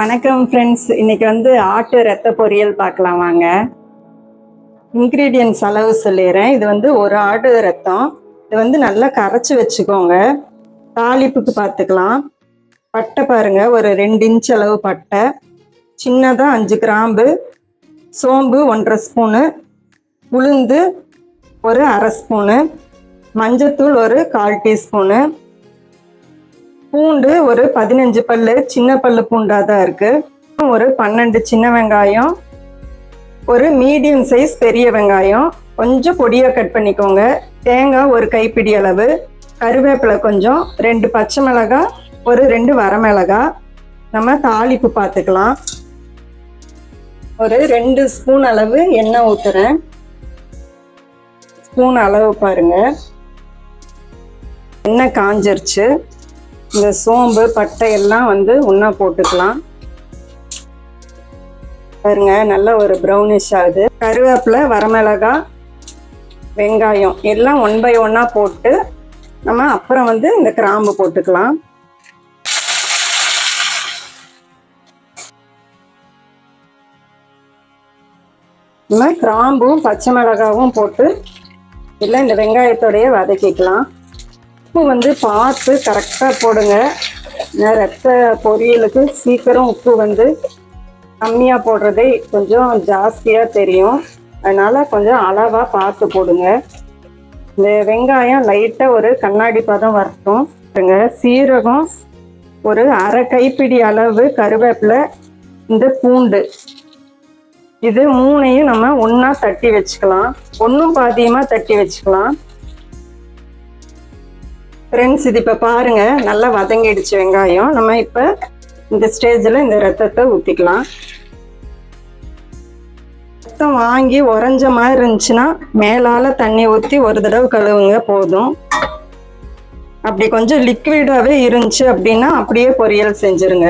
வணக்கம் ஃப்ரெண்ட்ஸ் இன்னைக்கு வந்து ஆட்டு ரத்த பொரியல் பார்க்கலாம் வாங்க. இன்க்ரீடியன்ஸ் அளவு சொல்லிடுறேன் இது வந்து ஒரு ஆடு ரத்தம். இது வந்து நல்லா கரைச்சி வச்சுக்கோங்க. தாளிப்புக்கு பார்த்துக்கலாம். பட்டை பாருங்கள் ஒரு ரெண்டு இன்ச் அளவு பட்டை. சின்னதாக அஞ்சு கிராம்பு. சோம்பு ஒன்றரை ஸ்பூனு உளுந்து ஒரு அரை ஸ்பூனு மஞ்சத்தூள் ஒரு கால் டீஸ்பூனு பூண்டு ஒரு பதினஞ்சு பல்லு சின்ன பல்லு பூண்டாக தான் இருக்குது ஒரு பன்னெண்டு சின்ன வெங்காயம் ஒரு மீடியம் சைஸ் பெரிய வெங்காயம். கொஞ்சம் பொடியாக கட் பண்ணிக்கோங்க. தேங்காய் ஒரு கைப்பிடி அளவு கருவேப்பிலை கொஞ்சம் ரெண்டு பச்சை மிளகாய் ஒரு ரெண்டு வரமிளகா நம்ம தாளிப்பு பார்த்துக்கலாம். ஒரு ரெண்டு ஸ்பூன் அளவு எண்ணெய் ஊற்றுறேன் ஸ்பூன் அளவு பாருங்க. எண்ணெய் காஞ்சிருச்சு. இந்த சோம்பு பட்டை எல்லாம் வந்து ஒன்றா போட்டுக்கலாம். பாருங்க நல்ல ஒரு ப்ரௌனிஷ் ஆகுது கருவேப்பிலை வரமிளகா வெங்காயம் எல்லாம் ஒன் பை ஒன்னாக போட்டு நம்ம அப்புறம் வந்து இந்த கிராம்பு போட்டுக்கலாம். நம்ம கிராம்பும் பச்சை மிளகாவும் போட்டு இல்லை இந்த வெங்காயத்தோடைய வதக்கிக்கலாம். உப்பு வந்து பார்த்து கரெக்டாக போடுங்க. ரத்த பொரியலுக்கு சீக்கிரம் உப்பு வந்து கம்மியாக போடுறதே கொஞ்சம் ஜாஸ்தியாக தெரியும். அதனால் கொஞ்சம் அளவாக பார்த்து போடுங்க. இந்த வெங்காயம் லைட்டாக ஒரு கண்ணாடி பதம் வரட்டும். சீரகம் ஒரு அரை கைப்பிடி அளவு கருவேப்பிலை இந்த பூண்டு. இது மூணையும் நம்ம ஒன்றா தட்டி வச்சுக்கலாம். ஒன்றும் பாதியமாக தட்டி வச்சுக்கலாம். ஃப்ரெண்ட்ஸ் இது இப்போ பாருங்க. நல்லா வதங்கிடுச்சு வெங்காயம். நம்ம இப்போ இந்த ஸ்டேஜில் இந்த ரத்தத்தை ஊற்றிக்கலாம் ரத்தம் வாங்கி உறைஞ்ச மாதிரி இருந்துச்சுன்னா மேலால் தண்ணி ஊற்றி ஒரு தடவை கழுவுங்க போதும். அப்படி கொஞ்சம் லிக்விடாகவே இருந்துச்சு அப்படின்னா அப்படியே பொரியல் செஞ்சுருங்க.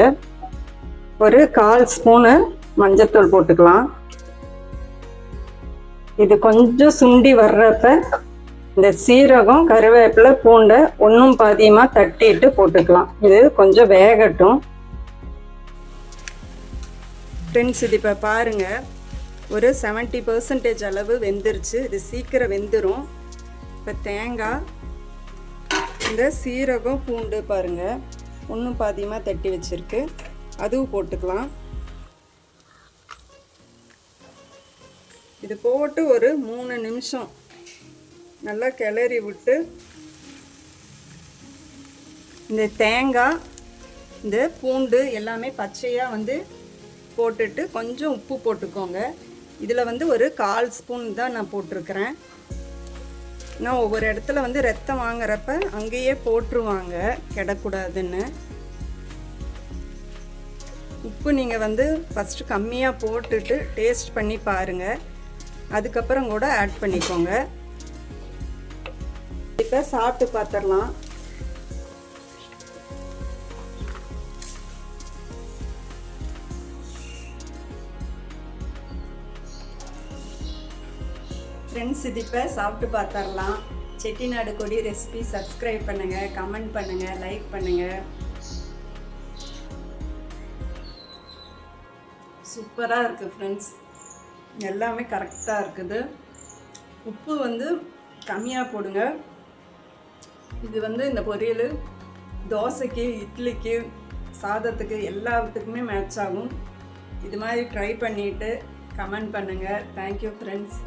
ஒரு கால் ஸ்பூனு மஞ்சத்தூள் போட்டுக்கலாம். இது கொஞ்சம் சுண்டி வர்றப்ப இந்த சீரகம் கருவேப்பிலை பூண்டை ஒன்றும் பாதியமாக தட்டிட்டு போட்டுக்கலாம். இது கொஞ்சம் வேகட்டும். ஃப்ரெண்ட்ஸ் இது இப்போ பாருங்கள் ஒரு செவன்ட்டி பர்சன்டேஜ் அளவு வெந்துருச்சு. இது சீக்கிரம் வெந்துடும் இப்போ தேங்காய் இந்த சீரகம் பூண்டு பாருங்கள் ஒன்றும் பாதியமாக தட்டி வச்சுருக்கு. அதுவும் போட்டுக்கலாம். இது போட்டு ஒரு மூணு நிமிஷம் நல்லா கிளறி விட்டு இந்த தேங்காய் இந்த பூண்டு எல்லாமே பச்சையாக வந்து போட்டுட்டு கொஞ்சம் உப்பு போட்டுக்கோங்க. இதில் வந்து ஒரு கால் ஸ்பூன் தான் நான் போட்டிருக்கிறேன். நான் ஒவ்வொரு இடத்துல வந்து ரத்தம் வாங்குறப்ப அங்கேயே போட்டுருவாங்க கிடக்கூடாதுன்னு. உப்பு நீங்கள் வந்து ஃபஸ்ட்டு கம்மியாக போட்டுட்டு டேஸ்ட் பண்ணி பாருங்கள் அதுக்கப்புறம் கூட ஆட் பண்ணிக்கோங்க. இப்போ சாப்பிட்டு பார்த்துடலாம் ஃப்ரெண்ட்ஸ் இது இப்போ சாப்பிட்டு பார்த்துடலாம் செட்டிநாடு கொடி ரெசிபி சப்ஸ்கிரைப் பண்ணுங்கள் கமெண்ட் பண்ணுங்கள் லைக் பண்ணுங்கள் சூப்பராக இருக்குது ஃப்ரெண்ட்ஸ் எல்லாமே கரெக்டாக இருக்குது. உப்பு வந்து கம்மியாக போடுங்க. இது வந்து இந்த பொரியல் தோசைக்கு இட்லிக்கு சாதத்துக்கு எல்லாத்துக்குமே மேட்ச் ஆகும். இது மாதிரி ட்ரை பண்ணிவிட்டு கமெண்ட் பண்ணுங்கள் தேங்க்யூ ஃப்ரெண்ட்ஸ்